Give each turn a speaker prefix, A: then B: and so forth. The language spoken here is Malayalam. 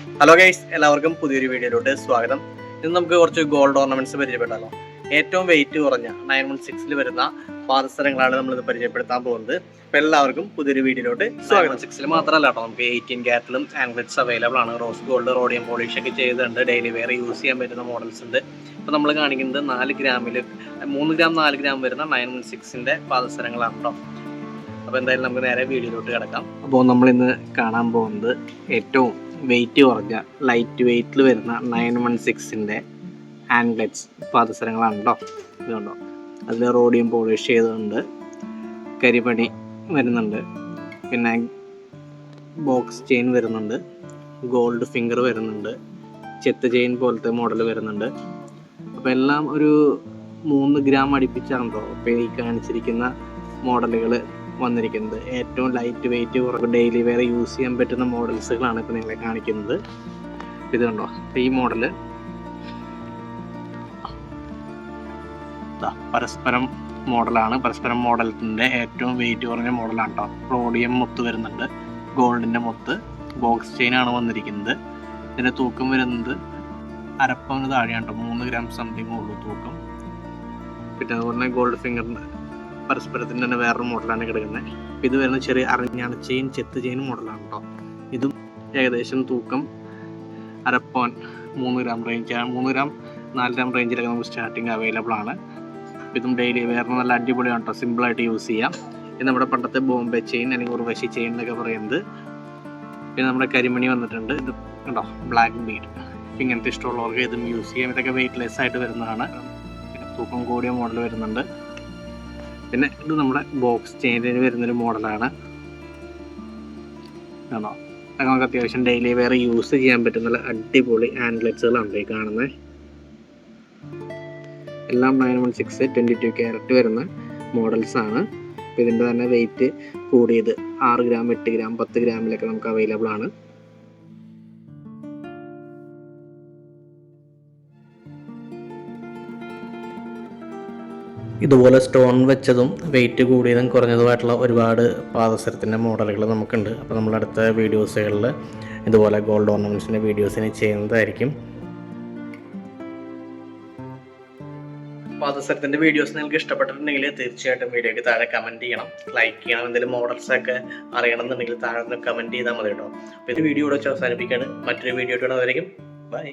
A: ഹലോ ഗൈസ് എല്ലാവർക്കും പുതിയൊരു വീഡിയോയിലോട്ട് സ്വാഗതം. ഇന്ന് നമുക്ക് കുറച്ച് ഗോൾഡ് ഓർണമെന്റ്സ് പരിചയപ്പെട്ടാലോ ഏറ്റവും വെയിറ്റ് കുറഞ്ഞ നയൻ വൺ സിക്സിൽ വരുന്ന പാദസരങ്ങളാണ് നമ്മൾ ഇത് പരിചയപ്പെടുത്താൻ പോകുന്നത്. അപ്പോൾ എല്ലാവർക്കും പുതിയൊരു വീഡിയോയിലോട്ട് സ്വാഗതം. സിക്സിൽ മാത്രമല്ല കേട്ടോ നമുക്ക് എയ്റ്റീൻ ക്യാരറ്റിലും ആംഗ്ലറ്റ്സ് അവൈലബിൾ ആണ്. റോസ് ഗോൾഡ് റോഡിയം പോളിഷ് ഒക്കെ ചെയ്തിട്ടുണ്ട്. ഡെയിലി വെയർ യൂസ് ചെയ്യാൻ പറ്റുന്ന മോഡൽസ് ഉണ്ട്. അപ്പോൾ നമ്മൾ കാണിക്കുന്നത് നാല് ഗ്രാമിൽ മൂന്ന് ഗ്രാം നാല് ഗ്രാം വരുന്ന നയൻ വൺ സിക്സിന്റെ പാദസരങ്ങളാണ് കേട്ടോ. അപ്പോൾ എന്തായാലും നമുക്ക് നേരെ വീഡിയോയിലോട്ട് കിടക്കാം. അപ്പോൾ നമ്മൾ ഇന്ന് കാണാൻ പോകുന്നത് ഏറ്റവും വെയിറ്റ് കുറഞ്ഞ ലൈറ്റ് വെയിറ്റിൽ വരുന്ന നയൻ വൺ സിക്സിന്റെ ആൻഗ്ലറ്റ്സ് പാദസരങ്ങളാണ് ഇതുണ്ടോ അതിൽ റോഡിയം പോളിഷ് ചെയ്തുകൊണ്ട് കരിപ്പണി വരുന്നുണ്ട്. പിന്നെ ബോക്സ് ചെയിൻ വരുന്നുണ്ട്. ഗോൾഡ് ഫിംഗർ വരുന്നുണ്ട്. ചെത്ത് ചെയിൻ പോലത്തെ മോഡൽ വരുന്നുണ്ട്. അപ്പോൾ എല്ലാം ഒരു മൂന്ന് ഗ്രാം അടുപ്പിച്ചാണല്ലോ അപ്പോൾ ഈ കാണിച്ചിരിക്കുന്ന മോഡലുകൾ വന്നിരിക്കുന്നത്. ഏറ്റവും ലൈറ്റ് വെയിറ്റ് കുറവ് ഡെയിലി വെയർ യൂസ് ചെയ്യാൻ പറ്റുന്ന മോഡൽസുകളാണ് ഇപ്പോൾ നിങ്ങളെ കാണിക്കുന്നത്. ഇത് കണ്ടോ? ഈ മോഡൽ പരസ്പരം മോഡലാണ് പരസ്പരം മോഡലിന്റെ ഏറ്റവും വെയിറ്റ് കുറഞ്ഞ മോഡലാണ് കേട്ടോ റോഡിയം മുത്ത് വരുന്നുണ്ട്. ഗോൾഡിന്റെ മുത്ത്. ബോക്സ് ചെയിനാണ് വന്നിരിക്കുന്നത്. ഇതിന്റെ തൂക്കം വരുന്നത് അരപ്പവന് താഴെയാണ് കേട്ടോ മൂന്ന് ഗ്രാം സംതിങ് ഉള്ളൂ തൂക്കം. പിന്നെ അതുപോലെ ഗോൾഡ് ഫിംഗറിന്റെ പരസ്പരത്തിന്റെ തന്നെ വേറൊരു മോഡലാണ് കിടക്കുന്നത്. ഇത് വരുന്ന ചെറിയ അറിഞ്ഞാണ്. ചെയിൻ ചെത്ത് ചെയിൻ മോഡലാണ് കേട്ടോ ഇതും ഏകദേശം തൂക്കം അരപ്പോൻ മൂന്ന് ഗ്രാം റേഞ്ച് മൂന്ന് ഗ്രാം നാല് ഗ്രാം റേഞ്ചിലൊക്കെ നമുക്ക് സ്റ്റാർട്ടിങ് അവൈലബിൾ ആണ്. ഇതും ഡെയിലി വേറെ നല്ല അടിപൊളിയാണ് കേട്ടോ സിമ്പിളായിട്ട് യൂസ് ചെയ്യാം. ഇത് നമ്മുടെ പണ്ടത്തെ ബോംബെ ചെയിൻ അല്ലെങ്കിൽ ഉർവശി ചെയിൻ എന്നൊക്കെ പറയുന്നത്. പിന്നെ നമ്മുടെ കരിമണി വന്നിട്ടുണ്ട്. ഇത് കണ്ടോ? ബ്ലാക്ക് ബീഡ് ഇങ്ങനത്തെ ഇഷ്ടമുള്ളവർക്ക് ഇതും യൂസ് ചെയ്യാം. ഇതൊക്കെ വെയിറ്റ്ലെസ് ആയിട്ട് വരുന്നതാണ്. പിന്നെ തൂക്കം കൂടിയ മോഡൽ വരുന്നുണ്ട്. പിന്നെ ഇത് നമ്മുടെ ബോക്സ് ചെയിനിന് വരുന്നൊരു മോഡലാണ് ആണോ. നമുക്ക് അത്യാവശ്യം ഡെയിലി വെയർ യൂസ് ചെയ്യാൻ പറ്റുന്ന അടിപൊളി ആൻഡ്ലെറ്റ്സുകളാണ് ഈ കാണുന്നത് എല്ലാം nine one six twenty two carat വരുന്ന മോഡൽസ് ആണ്. ഇതിന്റെ തന്നെ വെയിറ്റ് കൂടിയത് ആറ് ഗ്രാം എട്ട് ഗ്രാം പത്ത് ഗ്രാമിലൊക്കെ നമുക്ക് അവൈലബിൾ ആണ്. ഇതുപോലെ സ്റ്റോൺ വെച്ചതും വെയിറ്റ് കൂടിയതും കുറഞ്ഞതുമായിട്ടുള്ള ഒരുപാട് പാദസരത്തിന്റെ മോഡലുകൾ നമുക്കുണ്ട്. അപ്പോൾ നമ്മൾ അടുത്ത വീഡിയോസുകളിൽ ഇതുപോലെ ഗോൾഡ് ഓർണമെന്റ്സിന്റെ വീഡിയോസിന് ചെയ്യുന്നതായിരിക്കും. പാദസരത്തിന്റെ വീഡിയോസ് നിങ്ങൾക്ക് ഇഷ്ടപ്പെട്ടിട്ടുണ്ടെങ്കിൽ തീർച്ചയായിട്ടും വീഡിയോയ്ക്ക് താഴെ കമന്റ് ചെയ്യണം. ലൈക്ക് ചെയ്യണം. എന്തെങ്കിലും മോഡൽസ് ഒക്കെ അറിയണമെന്നുണ്ടെങ്കിൽ താഴെ ഒന്ന് കമന്റ് ചെയ്താൽ മതി കേട്ടോ. അപ്പോൾ ഇത് വീഡിയോ ഇവിടെ വെച്ച് അവസാനിപ്പിക്കുകയാണ്. മറ്റൊരു വീഡിയോ ഇട്ടുന്നതായിരിക്കും ബൈ